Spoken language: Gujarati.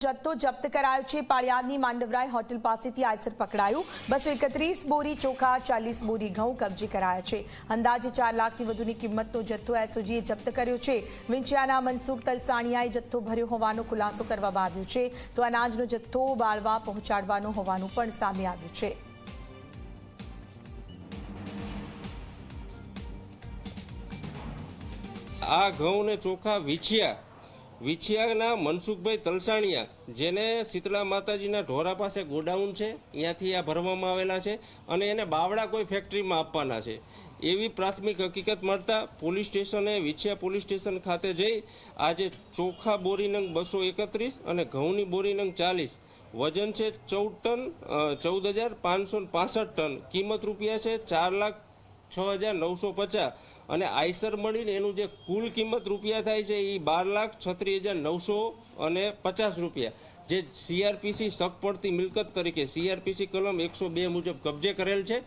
જથ્થો જપ્ત કરાયો છે. પાળિયાદની માંડવરાય હોટેલ પાસેથી આયસર પકડાયું. બસો એકત્રીસ બોરી ચોખા, ચાલીસ બોરી ઘઉં કબજે કરાયા છે. અંદાજે ચાર લાખથી વધુની કિંમતનો જથ્થો એસઓજીએ જપ્ત કર્યો છે. વિંછિયાના મનસુખ તલસાણીયાએ જથ્થો ભર્યો હોવાનો ખુલાસો કરવામાં આવ્યો છે. તો અનાજનો જથ્થો બાળવા પહોંચાડવાનો હોવાનું પણ સામે આવ્યું છે. આ ઘઉં ને ચોખા વિછિયા વિછિયાના મનસુખભાઈ તલસાણિયા, જેને શીતળા માતાજીના ઢોરા પાસે ગોડાઉન છે, ત્યાંથી આ ભરવામાં આવેલા છે અને એને બાવડા કોઈ ફેક્ટરીમાં આપવાના છે. એવી પ્રાથમિક હકીકત મળતા પોલીસ સ્ટેશને વિછિયા પોલીસ સ્ટેશન ખાતે જઈ આજે ચોખા બોરી નંગ બસો એકત્રીસ અને ઘઉંની બોરી નંગ ચાલીસ, વજન છે ચૌદ ટન ચૌદ હજાર પાંચસો પાસઠ ટન, કિંમત રૂપિયા છે ચાર લાખ છ હજાર નવસો પચાસ અને આઈસર મળીને એનું જે કુલ કિંમત રૂપિયા થાય છે એ બાર લાખ છત્રીસ હજાર નવસો અને પચાસ રૂપિયા. જે સીઆરપીસી સક પડતી મિલકત તરીકે સીઆરપીસી કલમ એકસો બે મુજબ કબજે કરેલ છે.